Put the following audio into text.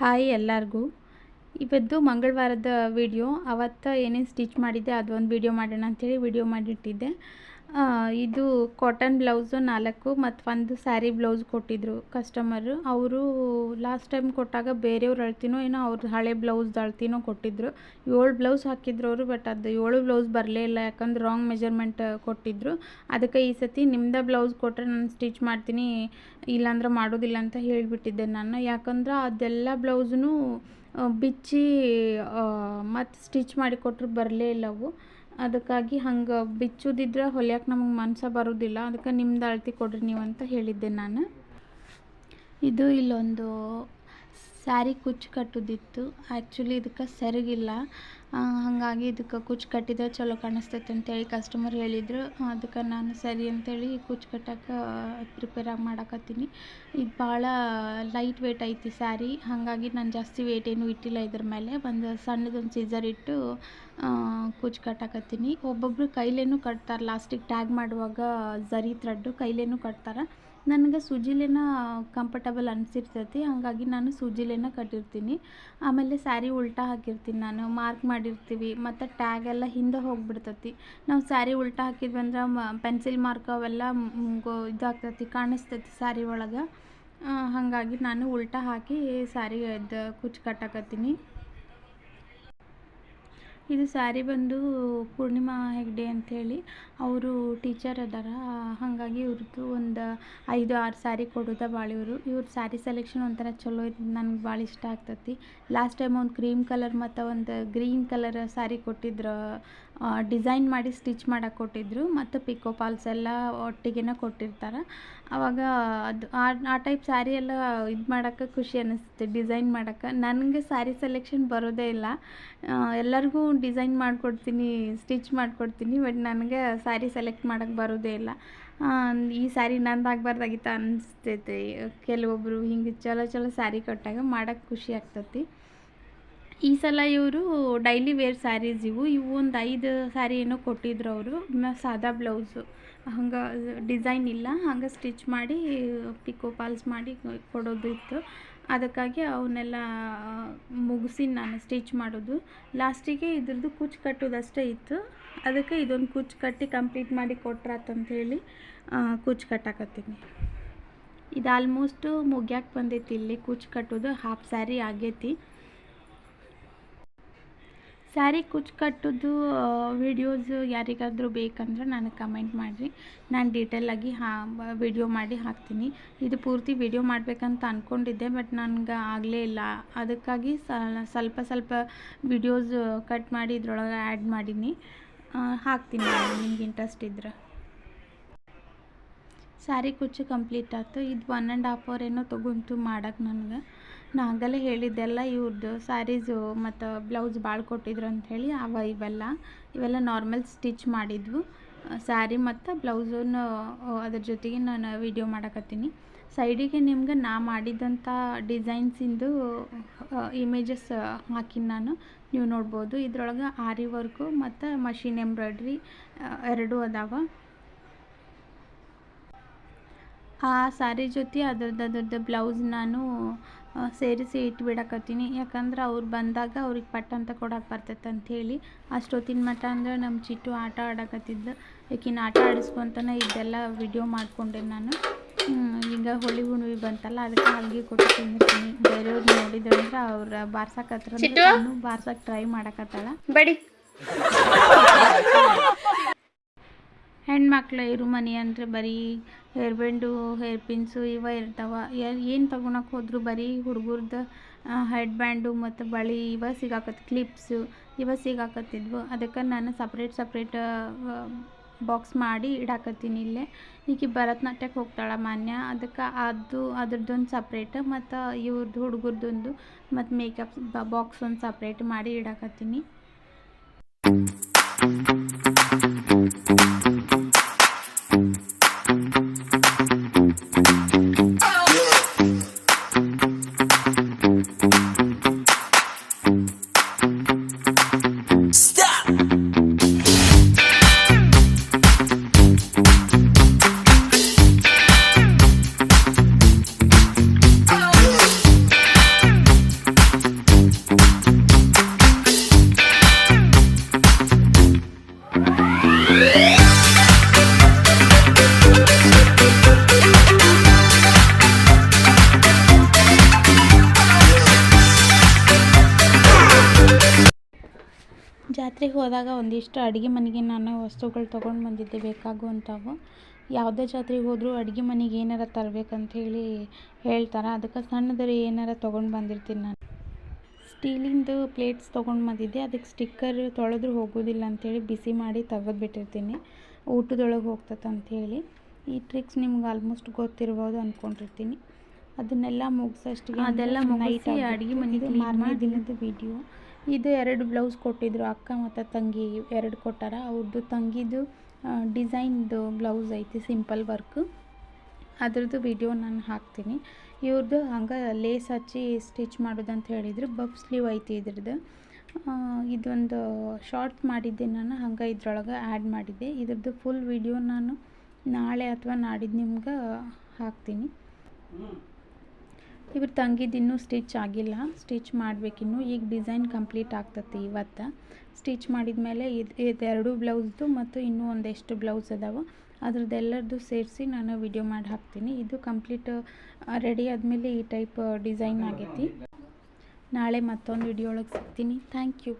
Hi ಎಲ್ಲರಿಗೂ. ಇವತ್ತು ಮಂಗಳವಾರದ video. ಅವತ್ತು ಏನೇನು ಸ್ಟಿಚ್ ಮಾಡಿದ್ದೆ, ಅದೊಂದು ವಿಡಿಯೋ ಮಾಡೋಣ ಅಂಥೇಳಿ ವಿಡಿಯೋ ಮಾಡಿಟ್ಟಿದ್ದೆ. ಇದು ಕಾಟನ್ ಬ್ಲೌಸು ನಾಲ್ಕು ಮತ್ತು ಒಂದು ಸ್ಯಾರಿ ಬ್ಲೌಸ್ ಕೊಟ್ಟಿದ್ದರು ಕಸ್ಟಮರು ಅವರು ಲಾಸ್ಟ್ ಟೈಮ್ ಕೊಟ್ಟಾಗ ಬೇರೆಯವ್ರ ಅಳ್ತಿನೋ ಏನೋ ಅವ್ರ ಹಳೆ ಬ್ಲೌಸ್ದು ಅಳ್ತಿನೋ ಕೊಟ್ಟಿದ್ದರು ಏಳು ಬ್ಲೌಸ್ ಹಾಕಿದ್ರು ಅವರು ಬಟ್ ಅದು ಏಳು ಬ್ಲೌಸ್ ಬರಲೇ ಇಲ್ಲ, ಯಾಕಂದ್ರೆ ರಾಂಗ್ ಮೆಜರ್ಮೆಂಟ್ ಕೊಟ್ಟಿದ್ದರು ಅದಕ್ಕೆ ಈ ಸತಿ ನಿಮ್ಮದೇ ಬ್ಲೌಸ್ ಕೊಟ್ಟರೆ ನಾನು ಸ್ಟಿಚ್ ಮಾಡ್ತೀನಿ, ಇಲ್ಲಾಂದ್ರೆ ಮಾಡೋದಿಲ್ಲ ಅಂತ ಹೇಳಿಬಿಟ್ಟಿದ್ದೆ ನಾನು. ಯಾಕಂದ್ರೆ ಅದೆಲ್ಲ ಬ್ಲೌಸ್ನು ಬಿಚ್ಚಿ ಮತ್ತು ಸ್ಟಿಚ್ ಮಾಡಿ ಕೊಟ್ಟರು ಬರಲೇ ಇಲ್ಲ ಅವು. ಅದಕ್ಕಾಗಿ ಹಂಗೆ ಬಿಚ್ಚುದಿದ್ರೆ ಹೊಲಿಯಕ್ಕೆ ನಮಗೆ ಮನ್ಸ ಬರೋದಿಲ್ಲ. ಅದಕ್ಕೆ ನಿಮ್ದು ಅಳತೆ ಕೊಡ್ರಿ ನೀವು ಅಂತ ಹೇಳಿದ್ದೆ ನಾನು. ಇದು ಇಲ್ಲೊಂದು ಸ್ಯಾರಿ ಕುಚ್ಚು ಕಟ್ಟೋದಿತ್ತು. ಆ್ಯಕ್ಚುಲಿ ಇದಕ್ಕೆ ಸರಿಗಿಲ್ಲ. ಹಾಗಾಗಿ ಇದಕ್ಕೆ ಕುಚ್ಚು ಕಟ್ಟಿದ್ರೆ ಚಲೋ ಕಾಣಿಸ್ತೈತೆ ಅಂತೇಳಿ ಕಸ್ಟಮರ್ ಹೇಳಿದರು. ಅದಕ್ಕೆ ನಾನು ಸರಿ ಅಂತೇಳಿ ಕುಚ್ಚು ಕಟ್ಟಕ್ಕೆ ಪ್ರಿಪೇರ್ ಆಗಿ ಮಾಡಕತ್ತೀನಿ. ಇದು ಭಾಳ ಲೈಟ್ ವೆಯ್ಟ್ ಐತಿ ಸ್ಯಾರಿ. ಹಾಗಾಗಿ ನಾನು ಜಾಸ್ತಿ ವೇಟ್ ಏನು ಇಟ್ಟಿಲ್ಲ ಇದ್ರ ಮೇಲೆ. ಒಂದು ಸಣ್ಣದೊಂದು ಸೀಸರ್ ಇಟ್ಟು ಕುಚ್ಚು ಕಟ್ಟಾಕತ್ತೀನಿ. ಒಬ್ಬೊಬ್ಬರು ಕೈಲೇನು ಕಟ್ತಾರೆ. ಲಾಸ್ಟಿಗೆ ಟ್ಯಾಗ್ ಮಾಡುವಾಗ ಝರಿ ಥ್ರೆಡ್ಡು ಕೈಲೇನು ಕಟ್ತಾರೆ. ನನಗೆ ಸೂಜಿಲೇನ ಕಂಫರ್ಟಬಲ್ ಅನಿಸಿರ್ತೈತಿ ಹಾಗಾಗಿ ನಾನು ಸೂಜಿಲೇನ ಕಟ್ಟಿರ್ತೀನಿ. ಆಮೇಲೆ ಸ್ಯಾರಿ ಉಲ್ಟಾ ಹಾಕಿರ್ತೀನಿ ನಾನು ಮಾರ್ಕ್ ಮಾಡಿರ್ತೀವಿ ಮತ್ತು ಟ್ಯಾಗ್ ಎಲ್ಲ ಹಿಂದೆ ಹೋಗ್ಬಿಡ್ತೈತಿ. ನಾವು ಸ್ಯಾರಿ ಉಲ್ಟಾ ಹಾಕಿದ್ವಿ ಅಂದ್ರೆ ಪೆನ್ಸಿಲ್ ಮಾರ್ಕ್ ಅವೆಲ್ಲ ಮ್, ಇದಾಗ್ತೈತಿ ಕಾಣಿಸ್ತೈತಿ ಸ್ಯಾರಿ ಒಳಗೆ. ಹಾಗಾಗಿ ನಾನು ಉಲ್ಟಾ ಹಾಕಿ ಸ್ಯಾರಿ ಇದು ಕುಚ್ಚು ಕಟ್ಟಾಕತ್ತೀನಿ ಇದು ಸ್ಯಾರಿ ಬಂದು ಪೂರ್ಣಿಮಾ ಹೆಗ್ಡೆ ಅಂಥೇಳಿ ಅವರು ಟೀಚರ್ ಅದಾರ. ಹಾಗಾಗಿ ಇವ್ರದ್ದು ಒಂದು ಐದು, ಆರು ಸ್ಯಾರಿ ಕೊಡೋದ ಭಾಳ ಇವರು. ಇವ್ರ ಸ್ಯಾರಿ ಸೆಲೆಕ್ಷನ್ ಒಂಥರ ಚಲೋ ಐತಿ ನನಗೆ ಭಾಳ ಇಷ್ಟ ಆಗ್ತೈತಿ. ಲಾಸ್ಟ್ ಟೈಮ್ ಒಂದು ಕ್ರೀಮ್ ಕಲರ್ ಮತ್ತು ಒಂದು ಗ್ರೀನ್ ಕಲರ್ ಸ್ಯಾರಿ ಕೊಟ್ಟಿದ್ರು ಡಿಸೈನ್ ಮಾಡಿ ಸ್ಟಿಚ್ ಮಾಡಕ್ಕೆ ಕೊಟ್ಟಿದ್ರು. ಮತ್ತು ಪಿಕೋ ಪಾಲ್ಸ್ ಎಲ್ಲ ಒಟ್ಟಿಗೆನ ಕೊಟ್ಟಿರ್ತಾರೆ. ಅವಾಗ ಅದು, ಆ ಟೈಪ್ ಸ್ಯಾರಿ ಎಲ್ಲ ಇದು ಮಾಡೋಕ್ಕೆ ಖುಷಿ ಅನ್ನಿಸುತ್ತೆ ಡಿಸೈನ್ ಮಾಡೋಕ್ಕೆ. ನನಗೆ ಸ್ಯಾರಿ ಸೆಲೆಕ್ಷನ್ ಬರೋದೇ ಇಲ್ಲ. ಎಲ್ಲರಿಗೂ ಡಿಸೈನ್ ಮಾಡಿಕೊಡ್ತೀನಿ, ಸ್ಟಿಚ್ ಮಾಡಿಕೊಡ್ತೀನಿ ಬಟ್ ನನಗೆ ಸ್ಯಾರಿ ಸೆಲೆಕ್ಟ್ ಮಾಡೋಕ್ಕೆ ಬರೋದೇ ಇಲ್ಲ. ಈ ಸ್ಯಾರಿ ನಂದು ಆಗಬಾರ್ದಾಗಿತ್ತು ಅನಿಸ್ತೈತಿ. ಕೆಲವೊಬ್ಬರು ಹಿಂಗೆ ಚಲೋ ಚಲೋ ಸ್ಯಾರಿ ಕಟ್ಟಾಗ ಮಾಡೋಕ್ಕೆ ಖುಷಿ ಆಗ್ತೈತಿ. ಈ ಸಲ ಇವರು ಡೈಲಿ ವೇರ್ ಸ್ಯಾರೀಸ್ ಇವು. ಇವು ಒಂದು ಐದು ಸ್ಯಾರಿ ಏನೋ ಕೊಟ್ಟಿದ್ರು ಅವರು. ಸಾದಾ ಬ್ಲೌಸು ಹಂಗೆ ಡಿಸೈನ್ ಇಲ್ಲ. ಹಂಗೆ ಸ್ಟಿಚ್ ಮಾಡಿ ಪಿಕೋ ಪಾಲ್ಸ್ ಮಾಡಿ ಕೊಡೋದು ಇತ್ತು. ಅದಕ್ಕಾಗಿ ಅವನ್ನೆಲ್ಲ ಮುಗಿಸಿ ನಾನು ಸ್ಟಿಚ್ ಮಾಡೋದು. ಲಾಸ್ಟಿಗೆ ಇದ್ರದ್ದು ಕುಚ್ಚು ಕಟ್ಟೋದಷ್ಟೇ ಇತ್ತು. ಅದಕ್ಕೆ ಇದೊಂದು ಕುಚ್ಚು ಕಟ್ಟಿ ಕಂಪ್ಲೀಟ್ ಮಾಡಿ ಕೊಟ್ರಾತಂಥೇಳಿ ಕುಚ್ಚು ಕಟ್ಟಾಕತ್ತೀನಿ. ಇದು ಆಲ್ಮೋಸ್ಟು ಮುಗ್ಯಾಕೆ ಬಂದೈತಿ ಇಲ್ಲಿ ಕುಚ್ಚು ಕಟ್ಟೋದು. ಹಾಫ್ ಸ್ಯಾರಿ ಆಗೈತಿ. ಸ್ಯಾರಿ ಕುಚ್ಚು ಕಟ್ಟೋದು ವಿಡಿಯೋಸ್ ಯಾರಿಗಾದರೂ ಬೇಕಂದ್ರೆ ನನಗೆ ಕಮೆಂಟ್ ಮಾಡಿರಿ. ನಾನು ಡೀಟೇಲಾಗಿ ಹಾ ವಿಡಿಯೋ ಮಾಡಿ ಹಾಕ್ತೀನಿ. ಇದು ಪೂರ್ತಿ ವಿಡಿಯೋ ಮಾಡಬೇಕಂತ ಅಂದ್ಕೊಂಡಿದ್ದೆ ಬಟ್ ನನಗೆ ಆಗಲೇ ಇಲ್ಲ. ಅದಕ್ಕಾಗಿ ಸ್ವಲ್ಪ ಸ್ವಲ್ಪ ವಿಡಿಯೋಸ್ ಕಟ್ ಮಾಡಿ ಇದ್ರೊಳಗೆ ಆ್ಯಡ್ ಮಾಡೀನಿ. ಹಾಕ್ತೀನಿ ನಿಮ್ಗೆ ಇಂಟ್ರೆಸ್ಟ್ ಇದ್ರೆ. ಸ್ಯಾರಿ ಕುಚ್ಚು ಕಂಪ್ಲೀಟ್ ಆಯ್ತು. ಇದು ಒನ್ ಆ್ಯಂಡ್ ಹಾಫ್ ಅವರ್ ಏನೋ ತೊಗೊಂತು ಮಾಡೋಕ್ಕೆ ನನಗೆ. ನಾ ಆಗಲೇ ಹೇಳಿದ್ದೆಲ್ಲ ಇವ್ರದ್ದು ಸ್ಯಾರೀಸು ಮತ್ತು ಬ್ಲೌಸ್ ಭಾಳ ಕೊಟ್ಟಿದ್ರು ಅಂಥೇಳಿ ಅವ ಇವೆಲ್ಲ ಇವೆಲ್ಲ ನಾರ್ಮಲ್ ಸ್ಟಿಚ್ ಮಾಡಿದ್ವು. ಸ್ಯಾರಿ ಮತ್ತು ಬ್ಲೌಸನ್ನು ಅದ್ರ ಜೊತೆಗೆ ನಾನು ವಿಡಿಯೋ ಮಾಡಕತ್ತೀನಿ. ಸೈಡಿಗೆ ನಿಮ್ಗೆ ನಾ ಮಾಡಿದಂಥ ಡಿಸೈನ್ಸಿಂದು ಇಮೇಜಸ್ ಹಾಕಿನಿ ನಾನು. ನೀವು ನೋಡ್ಬೋದು, ಇದ್ರೊಳಗೆ ಆರಿ ವರ್ಕು ಮತ್ತು ಮಷಿನ್ ಎಂಬ್ರಾಯ್ಡ್ರಿ ಎರಡೂ ಅದಾವ. ಆ ಸ್ಯಾರಿ ಜೊತೆ ಅದ್ರದ್ದು ಅದ್ರದ್ದು ಬ್ಲೌಸ್ ನಾನು ಸೇರಿಸಿ ಇಟ್ಬಿಡಕತ್ತೀನಿ. ಯಾಕಂದ್ರೆ ಅವ್ರು ಬಂದಾಗ ಅವ್ರಿಗೆ ಪಟ್ಟ ಅಂತ ಕೊಡಕ್ಕೆ ಬರ್ತೈತೆ ಅಂಥೇಳಿ ಅಷ್ಟೊತ್ತಿನ ಮಟ್ಟ ಅಂದ್ರೆ ನಮ್ಮ ಚಿಟ್ಟು ಆಟ ಆಡಕತ್ತಿದ್ದು ಈಕಿನ ಆಟ ಆಡಿಸ್ಕೊತಾನೆ ಇದೆಲ್ಲ ವಿಡಿಯೋ ಮಾಡಿಕೊಂಡೆ ನಾನು. ಈಗ ಹೋಳಿ ಹುಣ್ಣಿಮೆ ಬಂತಲ್ಲ ಅದಕ್ಕೆ ಹಲ್ಗೆ ಕೊಟ್ಟು ತಿಂದಿರ್ತೀನಿ ಬೇರೆಯವ್ರು ನೋಡಿದ್ರೆ ಅಂದ್ರೆ ಅವ್ರ ಬಾರ್ಸಕತ್ರ ಹತ್ರ ಬಾರ್ಸಕ್ಕೆ ಟ್ರೈ ಮಾಡಕತ್ತಾಳ. ಬಡಿ. ಹೆಣ್ಮಕ್ಳು ಇರು ಮನೆ ಅಂದರೆ ಬರೀ ಹೇರ್ ಬ್ಯಾಂಡು ಹೇರ್ ಪಿನ್ಸು ಇವ ಇರ್ತಾವ. ಏನು ತಗೊಳಕ್ಕೆ ಹೋದ್ರು ಬರೀ ಹುಡುಗರ್ದು ಹೆಡ್ ಬ್ಯಾಂಡು ಮತ್ತು ಬಳಿ ಇವ ಸಿಗಾಕತ್ ಕ್ಲಿಪ್ಸು ಇವ ಸಿಗಾಕತ್ತಿದ್ವು. ಅದಕ್ಕೆ ನಾನು ಸಪ್ರೇಟ್ ಸಪ್ರೇಟ್ ಬಾಕ್ಸ್ ಮಾಡಿ ಇಡಾಕತ್ತೀನಿ ಇಲ್ಲೇ. ಈಗ ಭರತನಾಟ್ಯಕ್ಕೆ ಹೋಗ್ತಾಳೆ ಮಾನ್ಯ. ಅದಕ್ಕೆ ಅದು, ಅದ್ರದ್ದೊಂದು ಸಪ್ರೇಟ್ ಮತ್ತು ಇವ್ರದ್ದು ಹುಡುಗರ್ದೊಂದು ಮತ್ತು ಮೇಕಪ್ ಬಾಕ್ಸ್ ಒಂದು ಸಪ್ರೇಟ್ ಮಾಡಿ ಇಡಾಕತ್ತೀನಿ. ಹೋದಾಗ ಒಂದಿಷ್ಟು ಅಡುಗೆ ಮನೆಗೆ ನಾನು ವಸ್ತುಗಳು ತೊಗೊಂಡು ಬಂದಿದ್ದೆ ಬೇಕಾಗುವಂಥವು. ಯಾವುದೇ ಜಾತ್ರೆಗೆ ಹೋದರೂ ಅಡುಗೆ ಮನೆಗೆ ಏನಾರ ತರ್ಬೇಕಂತ ಹೇಳಿ ಹೇಳ್ತಾರೆ. ಅದಕ್ಕೆ ಸಣ್ಣದ್ರೆ ಏನಾರ ತೊಗೊಂಡು ಬಂದಿರ್ತೀನಿ ನಾನು. ಸ್ಟೀಲಿಂದು ಪ್ಲೇಟ್ಸ್ ತೊಗೊಂಡು ಬಂದಿದ್ದೆ. ಅದಕ್ಕೆ ಸ್ಟಿಕ್ಕರ್ ತೊಳೆದ್ರೂ ಹೋಗೋದಿಲ್ಲ ಅಂಥೇಳಿ ಬಿಸಿ ಮಾಡಿ ತೆಗೆದು ಬಿಟ್ಟಿರ್ತೀನಿ ಊಟದೊಳಗೆ ಹೋಗ್ತದೆ ಅಂಥೇಳಿ ಈ ಟ್ರಿಕ್ಸ್ ನಿಮ್ಗೆ ಆಲ್ಮೋಸ್ಟ್ ಗೊತ್ತಿರ್ಬೋದು ಅಂದ್ಕೊಂಡಿರ್ತೀನಿ ಅದನ್ನೆಲ್ಲ ಮುಗಿಸೋಷ್ಟಿಗೆ ಅದೆಲ್ಲ ಮುಗಿಸಿ ಅಡುಗೆ ಮನೆಗೆ ಮಾರನೇ ದಿನದ ವಿಡಿಯೋ ಇದು ಎರಡು ಬ್ಲೌಸ್ ಕೊಟ್ಟಿದ್ರು ಅಕ್ಕ ಮತ್ತು ತಂಗಿ ಎರಡು ಕೊಟ್ಟಾರ. ಅವ್ರದ್ದು ತಂಗಿದು ಡಿಸೈನ್ದು ಬ್ಲೌಸ್ ಐತಿ ಸಿಂಪಲ್ ವರ್ಕು. ಅದ್ರದ್ದು ವಿಡಿಯೋ ನಾನು ಹಾಕ್ತೀನಿ. ಇವ್ರದ್ದು ಹಂಗೆ ಲೇಸ್ ಹಚ್ಚಿ ಸ್ಟಿಚ್ ಮಾಡೋದಂತ ಹೇಳಿದರು. ಬಫ್ ಸ್ಲೀವ್ ಐತಿ ಇದ್ರದ್ದು. ಇದೊಂದು ಶಾರ್ಟ್ ಮಾಡಿದ್ದೆ ನಾನು, ಹಂಗೆ ಇದ್ರೊಳಗೆ ಆ್ಯಡ್ ಮಾಡಿದ್ದೆ. ಇದ್ರದ್ದು ಫುಲ್ ವಿಡಿಯೋ ನಾನು ನಾಳೆ ಅಥವಾ ನಾಡಿದ್ದು ನಿಮ್ಗೆ ಹಾಕ್ತೀನಿ. ಇವ್ರ ತಂಗಿದಿನ್ನೂ ಸ್ಟಿಚ್ ಆಗಿಲ್ಲ. ಸ್ಟಿಚ್ ಮಾಡಬೇಕಿನ್ನು ಈಗ ಡಿಸೈನ್ ಕಂಪ್ಲೀಟ್ ಆಗ್ತತಿ ಇವತ್ತು. ಸ್ಟಿಚ್ ಮಾಡಿದ ಮೇಲೆ ಇದು, ಇದೆರಡು ಬ್ಲೌಸ್ದು ಮತ್ತು ಇನ್ನೂ ಒಂದೆಷ್ಟು ಬ್ಲೌಸ್ ಅದಾವೆ. ಅದ್ರದ್ದೆಲ್ಲರದ್ದು ಸೇರಿಸಿ ನಾನು ವಿಡಿಯೋ ಮಾಡಿ ಹಾಕ್ತೀನಿ. ಇದು ಕಂಪ್ಲೀಟ್ ರೆಡಿ ಆದಮೇಲೆ ಈ ಟೈಪ್ ಡಿಸೈನ್ ಆಗೈತಿ. ನಾಳೆ ಮತ್ತೊಂದು ವಿಡಿಯೋ ಒಳಗೆ ಸಿಗ್ತೀನಿ. Thank you.